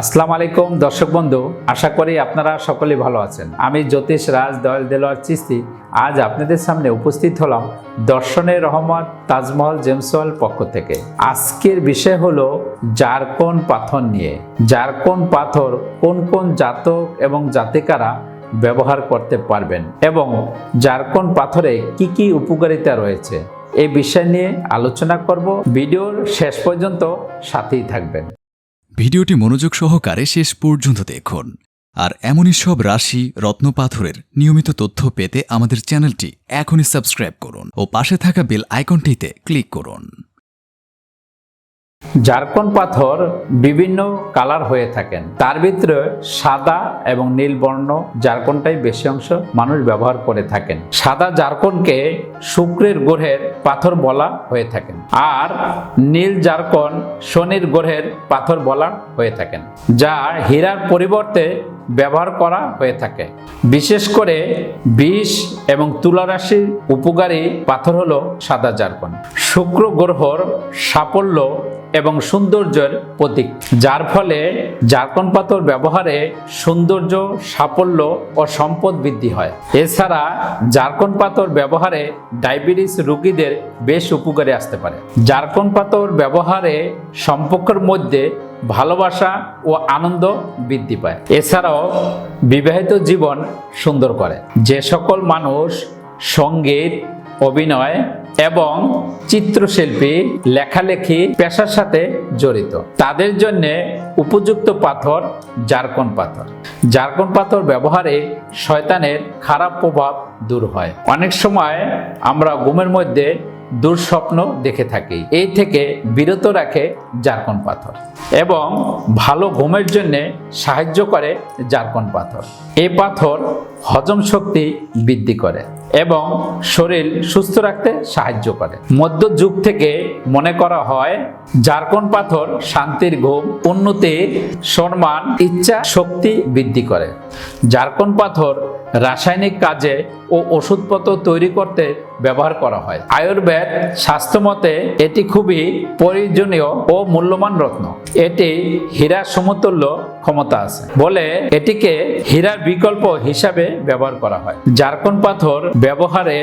আসসালামু আলাইকুম, দর্শক বন্ধু। আশা করি আপনারা সকলে ভালো আছেন। আমি জ্যোতিষ রাজ দয়াল দেলোয়ার চিস্তি। আজ আপনাদের সামনে উপস্থিত হলাম দর্শনের রহমত তাজমহল জেমসওয়াল পক্ষ থেকে। আজকের বিষয় হলো জারকন পাথর নিয়ে। জারকন পাথর কোন কোন জাতক এবং জাতিকারা ব্যবহার করতে পারবেন এবং জারকন পাথরে কি কি উপকারিতা রয়েছে এই বিষয় নিয়ে আলোচনা করব। ভিডিওর শেষ পর্যন্ত সাথেই থাকবেন। ভিডিওটি মনোযোগ সহকারে শেষ পর্যন্ত দেখুন। আর এমনই সব রাশি রত্নপাথরের নিয়মিত তথ্য পেতে আমাদের চ্যানেলটি এখনই সাবস্ক্রাইব করুন ও পাশে থাকা বেল আইকনটিতে ক্লিক করুন। জারকন পাথর বিভিন্ন কালার হয়ে থাকেন। তার ভিতরে সাদা এবং নীল বর্ণ জারকনটাই বেশি অংশ মানুষ ব্যবহার করে থাকেন। সাদা জারকনকে শুক্রের গ্রহের পাথর বলা হয়ে থাকেন আর নীল জারকন শনির গ্রহের পাথর বলা হয়ে থাকেন যা হীরার পরিবর্তে ব্যবহার করা হয়ে থাকে। বিশেষ করে বিষ এবং তুলা রাশির উপকারী পাথর হলো সাদা জারকন শুক্র গ্রহর সাফল্য এবং সৌন্দর্যের প্রতীক। যার ফলে জারকন পাথর ব্যবহারে সৌন্দর্য, সাফল্য ও সম্পদ বৃদ্ধি হয়। এছাড়া জারকন পাথর ব্যবহারে ডায়াবেটিস রোগীদের বেশ উপকারে আসতে পারে। জারকন পাথর ব্যবহারে সম্পর্কের মধ্যে ভালোবাসা ও আনন্দ বৃদ্ধি পায়। এছাড়াও বিবাহিত জীবন সুন্দর করে। যে সকল মানুষ সংগীত, অভিনয় এবং চিত্রশিল্পী, লেখালেখি, পেশার সাথে জড়িত। তাদের জন্য উপযুক্ত পাথর জারকন পাথর। জারকন পাথর ব্যবহারে শয়তানের খারাপ প্রভাব দূর হয়। অনেক সময় আমরা ঘুমের মধ্যে দুঃস্বপ্ন দেখে থাকি। এই থেকে বিরত রাখে জারকন পাথর এবং ভালো ঘুমের জন্য সাহায্য করে জারকন পাথর। এই পাথর হজম শক্তি বৃদ্ধি করে। এবং শরীর সুস্থ রাখতে সাহায্য করে। মধ্যযুগ থেকে মনে করা হয়, জারকন পাথর শান্তির ঘুম, উন্নতি, সম্মান, ইচ্ছা, শক্তি বৃদ্ধি করে। জারকন পাথর রাসায়নিক কাজে ও ওষুধপত্র তৈরি করতে ব্যবহার করা হয়। আয়ুর্বেদ স্বাস্থ্যমতে এটি খুবই প্রয়োজনীয় ও মূল্যবান রত্ন। এটি হীরা সমতুল্য ক্ষমতা আছে বলে এটিকে হীরার বিকল্প হিসাবে ব্যবহার করা হয়। জারকন পাথর ব্যবহারে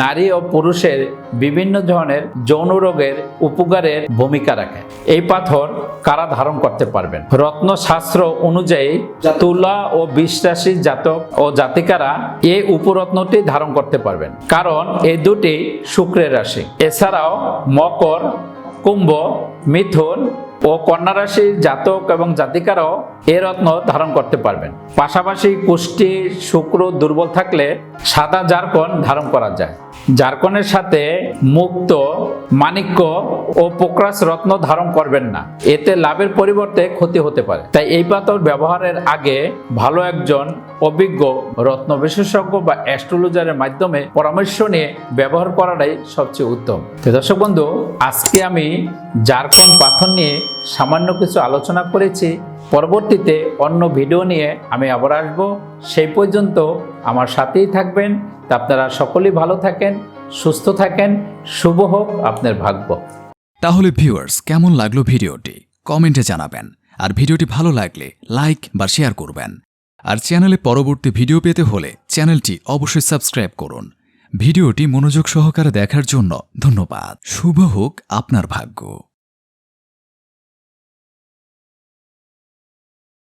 নারী ও পুরুষের বিভিন্ন ধরনের যৌন রোগের উপকারের ভূমিকা রাখে। এই পাথর কারা ধারণ করতে পারবেন? রত্ন শাস্ত্র অনুযায়ী তুলা ও বিশ্বাসী জাতক ও জাতিকারা এই উপরত্নটি ধারণ করতে পারবেন। কারণ এই দুটি শুক্রের রাশি। এছাড়াও মকর কুম্ভ মিথুন ও কন্যা রাশির জাতক এবং জাতিকারাও এ রত্ন ধারণ করতে পারবেন। পাশাপাশি কুষ্টি, শুক্র দুর্বল থাকলে সাদা জারকন ধারণ করা যায়। জারকনের সাথে মুক্ত, মাণিক্য ও পোকরাস রত্ন ধারণ করবেন না। এতে লাভের পরিবর্তে ক্ষতি হতে পারে। তাই এই পাথর ব্যবহারের আগে ভালো একজন অভিজ্ঞ রত্ন বিশেষজ্ঞ বা অ্যাস্ট্রোলজারের মাধ্যমে পরামর্শ নিয়ে ব্যবহার করাটাই সবচেয়ে উত্তম। দর্শক বন্ধু, আজকে আমি জারকন পাথর নিয়ে সামান্য কিছু আলোচনা করেছি। পরবর্তীতে অন্য ভিডিও নিয়ে আমি আবার আসব। সেই পর্যন্ত আমার সাথেই থাকবেন। তা আপনারা সকলেই ভালো থাকেন, সুস্থ থাকেন। শুভ হোক আপনার ভাগ্য। তাহলে ভিউয়ার্স কেমন লাগল ভিডিওটি? কমেন্টে জানাবেন। আর ভিডিওটি ভালো লাগলে লাইক বা শেয়ার করবেন। আর চ্যানেলে পরবর্তী ভিডিও পেতে হলে চ্যানেলটি অবশ্যই সাবস্ক্রাইব করুন। ভিডিওটি মনোযোগ সহকারে দেখার জন্য ধন্যবাদ। শুভ হোক আপনার ভাগ্য।